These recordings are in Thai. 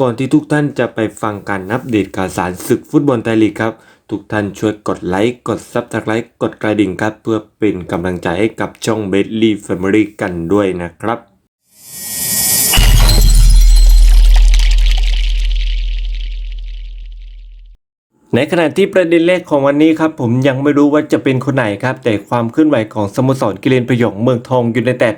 ก่อนที่ทุกท่านจะไปฟังการอัปเดตข่าวสารศึกฟุตบอลไทยลีกครับ ทุกท่านช่วยกดไลค์กดซับสไครต์กดกระดิ่งครับ เพื่อเป็นกำลังใจให้กับช่องเบสลี่แฟมิลี่กันด้วยนะครับ ในขณะที่ประเด็นแรกของวันนี้ครับ ผมยังไม่รู้ว่าจะเป็นคนไหนครับ แต่ความเคลื่อนไหวของสโมสรกิเลนพยองเมืองทองยูไนเต็ด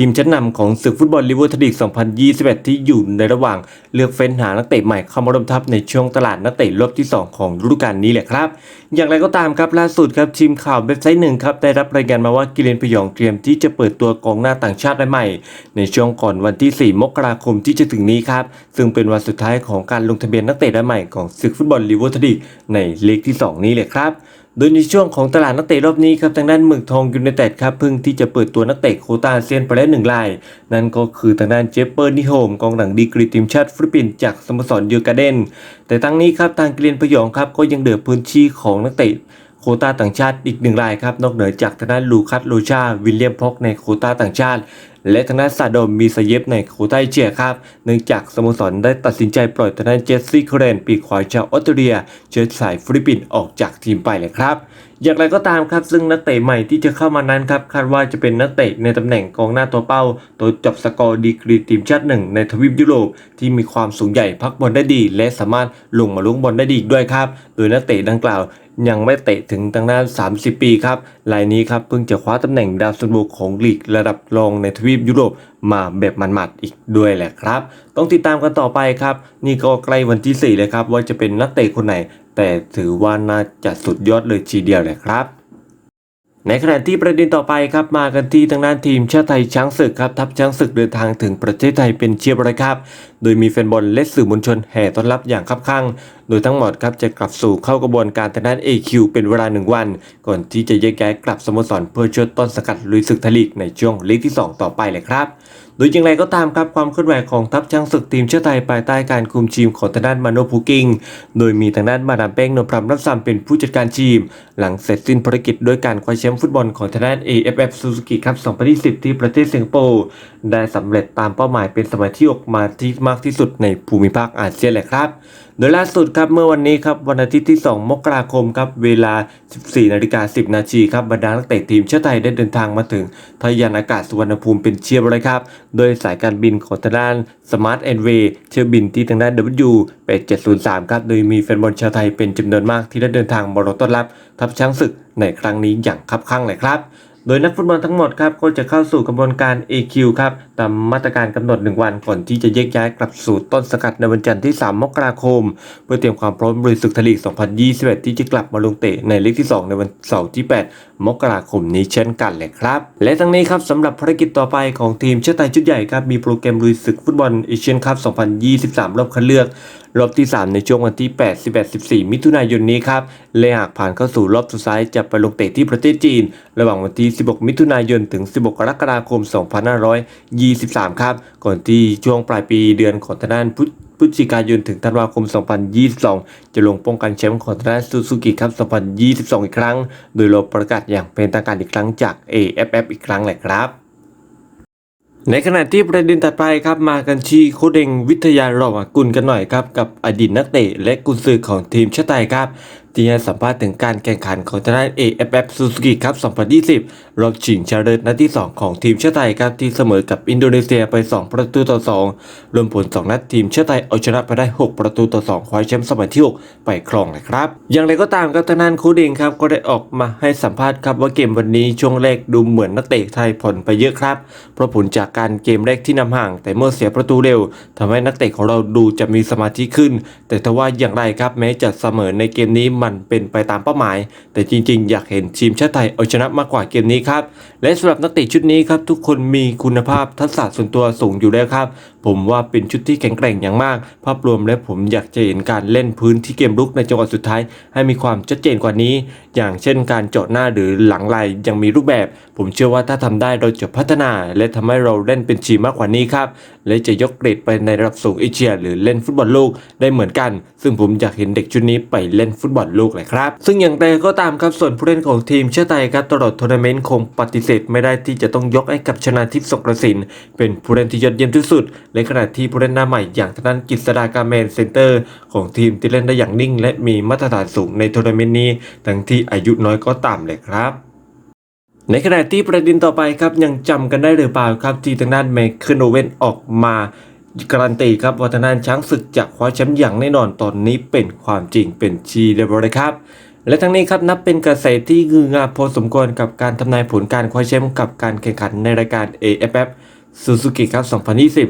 ทีมชั้นนำของศึกฟุตบอลลิเวอร์พูลลีก 2021 ที่อยู่ในระหว่างเลือกเฟ้นหานักเตะใหม่เข้ามาร่วมทัพในช่วงตลาดนักเตะรอบที่ 2 ของฤดูกาลนี้แหละครับ อย่างไรก็ตามครับล่าสุดครับทีมข่าวเว็บไซต์หนึ่งครับได้รับรายงานมาว่ากิเลนพยองเตรียมที่จะเปิดตัวกองหน้าต่างชาติรายใหม่ ในช่วงก่อนวันที่ 4 มกราคมที่จะถึงนี้ครับซึ่งเป็นวันสุดท้ายของการลงทะเบียนนักเตะรายใหม่ของศึกฟุตบอลลิเวอร์พูลลีกในลีกที่ 2 นี้เลยครับ โดยในช่วงของตลาดนักเตะรอบนี้ครับทางด้านหมือทองยูไนเต็ดครับเพิ่งที่จะเปิดตัวนักเตะโคตาเซียนไปแล้วหนึ่งราย นั่นก็คือทางด้านเจฟเปอร์นิโฮมกองหลังดีกรีทีมชาติฟิลิปปินส์จากสโมสรยูการ์เดน แต่ทั้งนี้ครับทางเกรียนพยองครับก็ยังเดือพื้นที่ของนักเตะ โคต้าต่างชาติอีกหนึ่งรายครับ นอกเหนือจากทางด้านลูคัสโลชา วิลเลียมพอกในโคต้าต่างชาติ และทางด้านซาโดมมีสเยฟในโคต้าเชียครับ เนื่องจากสโมสรได้ตัดสินใจปล่อยทางด้านเจสซี่เคเรนปีกขวาชาวออสเตรเลีย เชื้อสายฟิลิปปินส์ออกจากทีมไปเลยครับ อย่างไรก็ตามครับซึ่งนักเตะใหม่ที่จะเข้ามานั้นครับคาดว่าจะเป็นนักเตะในตำแหน่งกองหน้าตัวเป้า ตัวจับสกอร์ดีกรีทีมชาติหนึ่งในทวีปยุโรปที่มีความสูงใหญ่พักบอลได้ดี และสามารถลงมาลุ้งบอลได้ดีอีกด้วยครับ โดยนักเตะดังกล่าวยังไม่เตะถึงทางด้าน 30 ปีครับรายนี้ครับเพิ่งจะคว้าตำแหน่งดาวซันโวของลีกระดับรองในทวีปยุโรปมาแบบมันหมัดๆอีกด้วยแหละครับ ต้องติดตามกันต่อไปครับ นี่ก็ใกล้วันที่ 4 เลยครับ ว่าจะเป็นนักเตะคนไหน แต่ถือว่าน่าจะสุดยอดเลยทีเดียวแหละครับ ในขณะที่ประเด็นต่อไปครับมากันที่ทางด้านทีมชาติไทยช้างศึกครับทัพช้างศึกเดินทางถึงประเทศไทยเป็นเชียบรายครับ โดยมีแฟนบอลและสื่อมวลชนแห่ต้อนรับอย่างคับคั่งโดยทั้งหมดครับจะกลับสู่เข้ากระบวนการทางด้าน AQ เป็นเวลาหนึ่งวัน ก่อนที่จะแยกย้ายกลับสโมสรเพื่อช่วยต้นสกัดลุยศึกไทยลีกในช่วงลีกที่ 2 ต่อไปเลยครับ โดยอย่างไรก็ตามครับความเคลื่อนไหวของทัพช้างศึกทีมชาติไทยภายใต้การคุมทีมของทางด้านมาโนพูกิง โดยมีทางด้านมาดามเป้งนพรำรับซัมเป็นผู้จัดการทีม หลังเสร็จสิ้นภารกิจด้วยการคว้าแชมป์ฟุตบอลของทางด้าน AFF Suzuki ครับ 2020 ที่ประเทศสิงคโปร์ได้สำเร็จตามเป้าหมายเป็นสมัยที่ออกมาที่มากที่สุดในภูมิภาคอาเซียนแหละครับ โดยล่าสุดครับเมื่อวันนี้ครับวันอาทิตย์ที่ 2 มกราคมครับเวลา 14นาฬิกา10 นาทีครับบรรดานักเตะทีมชาติไทยได้เดินทางมาถึงทยานอากาศสุวรรณภูมิเป็นเชียบเลยครับ โดยสายการบินของทางด้าน Smart a i r w a y เที่ยวบินที่ทางด้าน W 8703ครับโดยมีแฟนบอลชาวไทยเป็นจำนวนมากที่ได้เดินทางมารอต้อนรับ ทัพช้างศึกในครั้งนี้อย่างคับข้างเลยครับโดยนักฟุตบอลทั้งหมดครับก็จะเข้าสู่กระบวนการ AQ ครับตามมาตรการกำหนด 1 วันก่อนที่จะแยกย้ายกลับสู่ต้นสกัดในวันจันทร์ที่ 3 มกราคม เพื่อเตรียมความพร้อมลุยศึกไทยลีก 2021 ที่จะกลับมาลงเตะในเลกที่ 2 ในวันเสาร์ที่ 8 มกราคมนี้เช่นกันเลยครับ และทั้งนี้ครับสำหรับภารกิจต่อไปของทีมชาติไทยชุดใหญ่ครับมีโปรแกรมลุยศึกฟุตบอลเอเชียนคัพ 2023 รอบคัดเลือก รอบที่ 3 ในช่วงวันที่ 8 11 14 มิถุนายนนี้ครับและหากผ่านเข้าสู่รอบสุดท้ายจะไปลงเตะที่ประเทศจีน ระหว่างวันที่ 16 มิถุนายน ถึง 16 กรกฎาคม 2523 ครับ ก่อนที่ช่วงปลายปีเดือนของทางด้านพุธ พฤศจิกายนถึงธันวาคม 2022 จะลงป้องกันแชมป์ของทางซูซูกิครับ 2022 อีกครั้ง โดยเราประกาศอย่างเป็นทางการอีกครั้งจาก AFF อีกครั้งแหละครับในขณะที่ประเด็นถัดไปครับมากันที่โคดเดงวิทยารอกุลกันหน่อยครับกับอดีตนักเตะและกุนซือของทีมชาติไทยครับ ที่ให้สัมภาษณ์ถึงการแข่งขันของทางด้าน AFF Suzuki ครับ2020 รอบชิงชนะเลิศนัดที่ 2 ของทีมชาติไทยครับที่เสมอกับอินโดนีเซียไป 2 ประตูต่อ 2 รวมผล 2 นัดทีมชาติไทยเอาชนะไปได้ 6 ประตูต่อ 2 คว้าแชมป์สมัยที่ 6 ไปครองเลยครับ อย่างไรก็ตามครับทางด้านคูเดงครับก็ได้ออกมาให้สัมภาษณ์ครับว่าเกมวันนี้ช่วงแรกดูเหมือนนักเตะไทยผ่อนไปเยอะครับ เพราะผลจากการเกมแรกที่นำห่าง แต่เมื่อเสียประตูเร็วทำให้นักเตะของเราดูจะมีสมาธิขึ้น แต่ทว่าอย่างไรครับแม้จะเสมอในเกมนี้มันเป็นไปตามเป้าหมาย แต่จริงๆ อยากเห็นทีมชาติไทยเอาชนะมากกว่าเกมนี้ครับ และสำหรับนักเตะชุดนี้ครับทุกคนมีคุณภาพทักษะส่วนตัวสูงอยู่แล้วครับ ผมว่าเป็นชุดที่แข็งแกร่งอย่างมาก ภาพรวมและผมอยากจะเห็นการเล่นพื้นที่เกมรุกในจังหวะสุดท้าย ให้มีความชัดเจนกว่านี้ อย่างเช่นการเจาะหน้าหรือหลังไหลยังมีรูปแบบ ผมเชื่อว่าถ้าทำได้เราจะพัฒนา และทำให้เราเล่นเป็นทีมมากกว่านี้ครับและจะยกเกรดไปในระดับสูงเอเชีย หรือเล่นฟุตบอลโลกได้เหมือนกัน ซึ่งผมอยากเห็นเด็กชุดนี้ไปเล่นฟุตบอลโลลกเลยครับ ซึ่งอย่างไรก็ตามครับส่วนผู้เล่นของทีมเชาติไทยครับตลอดทัวร์นาเมนต์คงปฏิเสธไม่ได้ที่จะต้องยกให้กับชนาทิพย์สงกระสินเป็นผู้เล่นที่ยอดเยี่ยมที่สุด ในขณะที่ผู้เล่นหน้าใหม่อย่างทางด้านกฤษดากาเมนเซนเตอร์ของทีมที่เล่นได้อย่างนิ่ง และมีมาตรฐานสูงในทัวร์นาเมนต์นี้ทั้งที่อายุน้อยก็ตามเลยครับในขณะที่ประเด็นต่อไปครับยังจำกันได้หรือเปล่าครับที่ทางด้านเมคโนเวนออกมา การันตีครับว่านานช้างศึกจะคว้าแชมป์อย่างแน่นอนตอนนี้เป็นความจริงเป็นชีเรียบเลยครับ และทั้งนี้ครับนับเป็นกระแสที่งืองาพอสมควรกับการทำนายผลการคว้าแชมป์กับการแข่งขันในรายการ AFF ซูซูกิครับ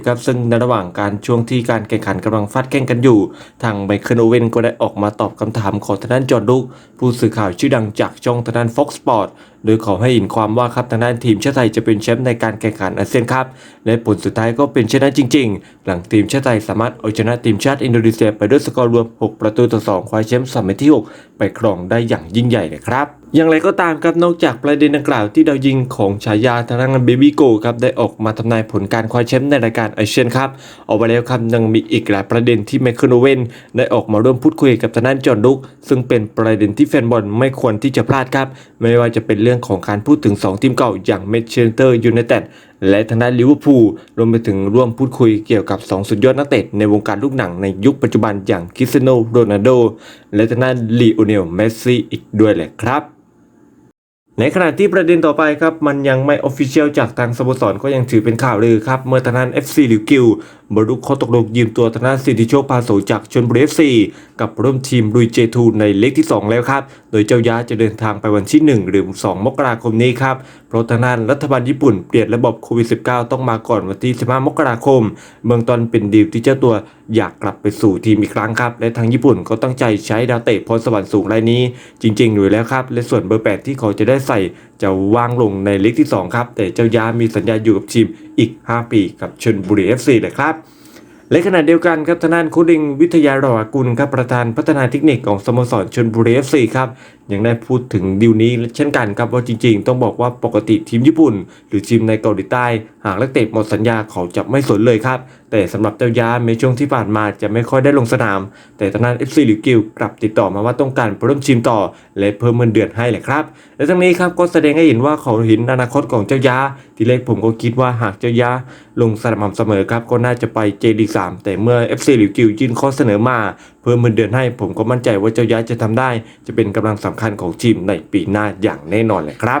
2020 ครับ ซึ่งในระหว่างการช่วงที่การแข่งขันกำลังฟาดแข่งกันอยู่ ทางไมเคิลโอเวนก็ได้ออกมาตอบคำถามของทางด้านจอร์นลุกผู้สื่อข่าวชื่อดังจากช่องทางด้าน Fox Sport โดยขอให้เห็นความว่าครับทางด้านทีมชาติไทยจะเป็นแชมป์ในการแข่งขันอาเซียนครับ และผลสุดท้ายก็เป็นเช่นนั้นจริง ๆ หลังทีมชาติไทยสามารถเอาชนะทีมชาติอินโดนีเซียไปด้วยสกอร์รวม 6 ประตูต่อ 2 คว้าแชมป์สมัยที่ 6 ไปครองได้อย่างยิ่งใหญ่เลยครับอย่างไรก็ตามครับนอกจากประเด็นดังกล่าวที่ดาวยิงของฉายาทางด้านเบบี้โกครับได้ออกมาทำนายผลการคว้าแชมป์ในรายการอเซียนครับออกมาแล้วครับยังมีอีกหลายประเด็นที่ไมเคิลโอเวนได้ออกมาร่วมพูดคุยกับทางด้านจอห์นลุกซึ่งเป็นประเด็นที่แฟนบอลไม่ควรที่จะพลาดครับ ไม่ว่าจะเป็นเรื่องของการพูดถึง 2 ทีมเก่าอย่างเมเชนเตอร์ยูไนเต็ดและทางด้านลิเวอร์พูลรวมไปถึงร่วมพูดคุยเกี่ยวกับ 2 สุดยอดนักเตะในวงการลูกหนังในยุคปัจจุบันอย่างคริสเตียโนโรนัลโดและทางด้านลีโอเนลเมสซี่อีกด้วยแหละครับ ในขณะที่ประเด็นต่อไปครับ มันยังไม่ออฟฟิเชียลจากทางสโมสรก็ยังถือเป็นข่าวลือครับ เมื่อทางด้าน FC หรือกิวบรรลุข้อตกลงยืมตัวทางด้านสิทธิโชคพาโสจากชนบุรี FC กับร่วมทีมลุยเจทูในเลขที่ 2 แล้วครับ โดยเจ้าย้าจะเดินทางไปวันที่ 1 หรือ 2 มกราคมนี้ครับ เพราะทางด้านรัฐบาลญี่ปุ่นเปลี่ยนระบบโควิด -19 ต้องมาก่อนวันที่ 15 มกราคม เมืองตอนเป็นดีลที่เจ้าตัวอยากกลับไปสู่ทีมอีกครั้งครับ และทางญี่ปุ่นก็ตั้งใจใช้ดาวเตะพรสวรรค์สูงรายนี้ จริงๆอยู่แล้วครับ และส่วนเบอร์ 8 ที่เขาจะได้ใส่จะวางลงในลีกที่ 2 ครับ แต่เจ้ายามีสัญญาอยู่กับทีมอีก 5 ปีกับชนบุรี FC เลยครับและขณะเดียวกันครับทางด้านโคดิงวิทยาหล่อกุลครับประธานพัฒนาเทคนิคของสโมสรชนบุรี FC ครับยังได้พูดถึงดีลนี้เช่นกันครับว่าจริงๆ ต้องบอกว่าปกติทีมญี่ปุ่น หรือทีมในเกาหลีใต้ หากนักเตะหมดสัญญาเขาจะไม่สนเลยครับแต่สำหรับเจ้ายาในช่วงที่ผ่านมาจะไม่ค่อยได้ลงสนาม แต่ทางด้าน FC หรือกิลกลับติดต่อมาว่าต้องการไปร่วมทีมต่อ และเพิ่มเงินเดือนให้แหละครับ และทั้งนี้ครับก็แสดงให้เห็นว่าเขาเห็นอนาคตของเจ้ายาทีแรกผมก็คิดว่าหากเจ้ายาลงสนามเสมอครับก็น่าจะไปเจดีสามแต่เมื่อ FC หรือกิลยื่นข้อเสนอมาเพิ่มเงินเดือนให้ผมก็มั่นใจว่าเจ้ายาจะทำได้ จะเป็นกำลังสำคัญของทีมในปีหน้าอย่างแน่นอนเลยครับ